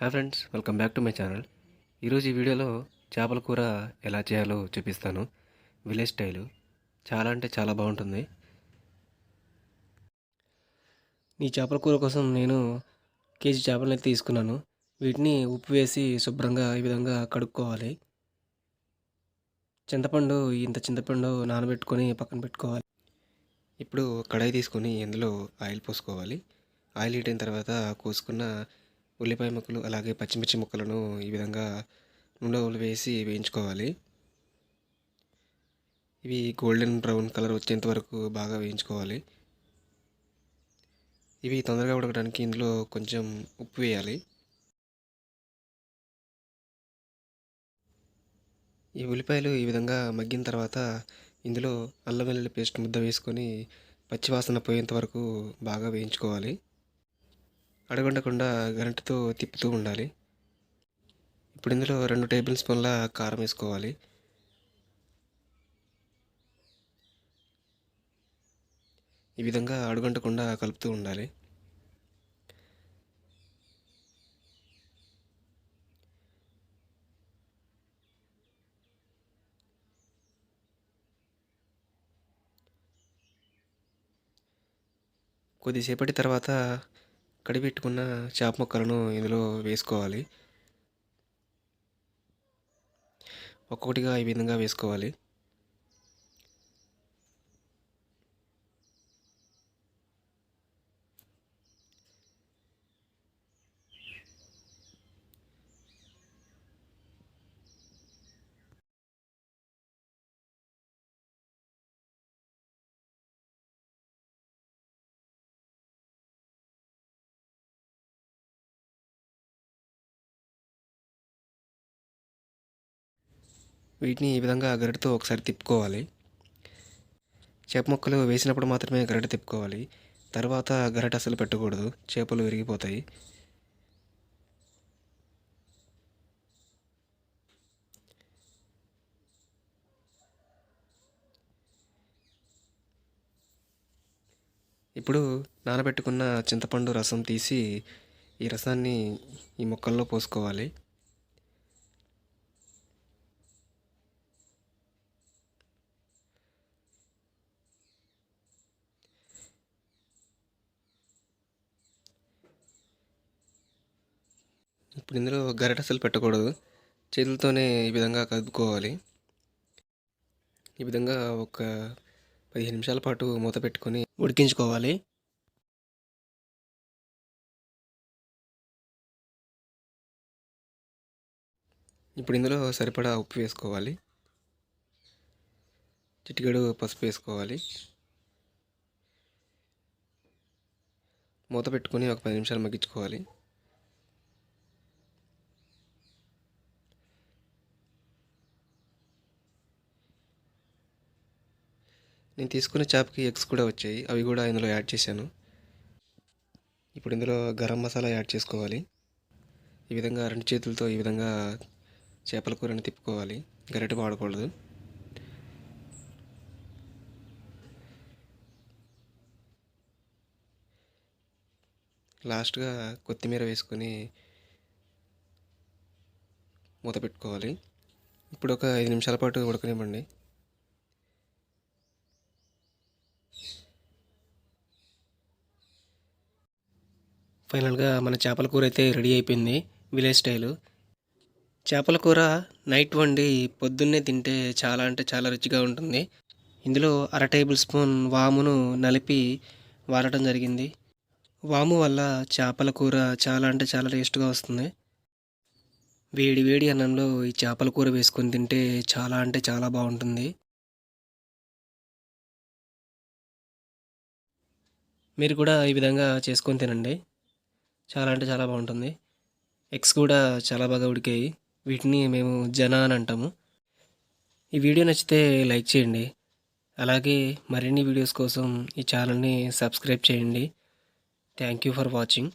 Hi friends welcome back to my channel. ఈరోజు ఈ వీడియోలో చేపల కూర ఎలా చేయాలో చూపిస్తాను. విలేజ్ స్టైలు చాలా అంటే చాలా బాగుంటుంది. ఈ చేపల కూర కోసం నేను కేజీ చేపలను అయితే తీసుకున్నాను. వీటిని ఉప్పు వేసి శుభ్రంగా ఈ విధంగా కడుక్కోవాలి. చింతపండు ఇంత చింతపండు నానబెట్టుకొని పక్కన పెట్టుకోవాలి. ఇప్పుడు కడాయి తీసుకొని ఇందులో ఆయిల్ పోసుకోవాలి. ఆయిల్ హీట్ తర్వాత కోసుకున్న ఉల్లిపాయ ముక్కలు అలాగే పచ్చిమిర్చి ముక్కలను ఈ విధంగా నూనెలో వేసి వేయించుకోవాలి. ఇవి గోల్డెన్ బ్రౌన్ కలర్ వచ్చేంత వరకు బాగా వేయించుకోవాలి. ఇవి తొందరగా ఉడకడానికి ఇందులో కొంచెం ఉప్పు వేయాలి. ఈ ఉల్లిపాయలు ఈ విధంగా మగ్గిన తర్వాత ఇందులో అల్లం వెల్లుల్లి పేస్ట్ ముద్ద వేసుకొని పచ్చివాసన పోయేంత వరకు బాగా వేయించుకోవాలి. అడగొండకుండా గరిటెతో తిప్పుతూ ఉండాలి. ఇప్పుడు ఇందులో రెండు టేబుల్ స్పూన్ల కారం వేసుకోవాలి. ఈ విధంగా అడుగంటకుండా కలుపుతూ ఉండాలి. కొద్దిసేపటి తర్వాత కడిపెట్టుకున్న చేప ముక్కలను ఇందులో వేసుకోవాలి. ఒక్కొక్కటిగా ఈ విధంగా వేసుకోవాలి. వీటిని ఈ విధంగా గరిటతో ఒకసారి తిప్పుకోవాలి. చేప ముక్కలు వేసినప్పుడు మాత్రమే గరిట తిప్పుకోవాలి. తర్వాత గరిట అసలు పెట్టకూడదు. చేపలు విరిగిపోతాయి. ఇప్పుడు నానబెట్టుకున్న చింతపండు రసం తీసి ఈ రసాన్ని ఈ మొక్కల్లో పోసుకోవాలి. ఇప్పుడు ఇందులో గరిట అసలు పెట్టకూడదు. చేతులతోనే ఈ విధంగా కదుపుకోవాలి. ఈ విధంగా ఒక పదిహేను నిమిషాల పాటు మూత పెట్టుకొని ఉడికించుకోవాలి. ఇప్పుడు ఇందులో సరిపడా ఉప్పు వేసుకోవాలి. చిటికెడు పసుపు వేసుకోవాలి. మూత పెట్టుకొని ఒక పది నిమిషాలు మగ్గించుకోవాలి. నేను తీసుకున్న చేపకి ఎగ్స్ కూడా వచ్చాయి. అవి కూడా ఇందులో యాడ్ చేశాను. ఇప్పుడు ఇందులో గరం మసాలా యాడ్ చేసుకోవాలి. ఈ విధంగా రెండు చేతులతో ఈ విధంగా చేపల కూరని తిప్పుకోవాలి. గరిటె వాడకూడదు. లాస్ట్గా కొత్తిమీర వేసుకొని మూత పెట్టుకోవాలి. ఇప్పుడు ఒక ఐదు నిమిషాల పాటు ఉడకనివ్వండి. ఫైనల్గా మన చేపల కూర అయితే రెడీ అయిపోయింది విలేజ్ స్టైలు. చేపల కూర నైట్ వండి పొద్దున్నే తింటే చాలా అంటే చాలా రుచిగా ఉంటుంది. ఇందులో అర టేబుల్ స్పూన్ వామును నలిపి వాడటం జరిగింది. వాము వల్ల చేపల కూర చాలా అంటే చాలా టేస్ట్గా వస్తుంది. వేడి వేడి అన్నంలో ఈ చేపల కూర వేసుకొని తింటే చాలా అంటే చాలా బాగుంటుంది. మీరు కూడా ఈ విధంగా చేసుకొని తినండి. చాలా అంటే చాలా బాగుంటుంది. ఎగ్స్ కూడా చాలా బాగా ఉడికాయి. వీటిని మేము జన అని అంటాము. ఈ వీడియో నచ్చితే లైక్ చేయండి. అలాగే మరిన్ని వీడియోస్ కోసం ఈ ఛానల్ని సబ్స్క్రైబ్ చేయండి. Thank you for watching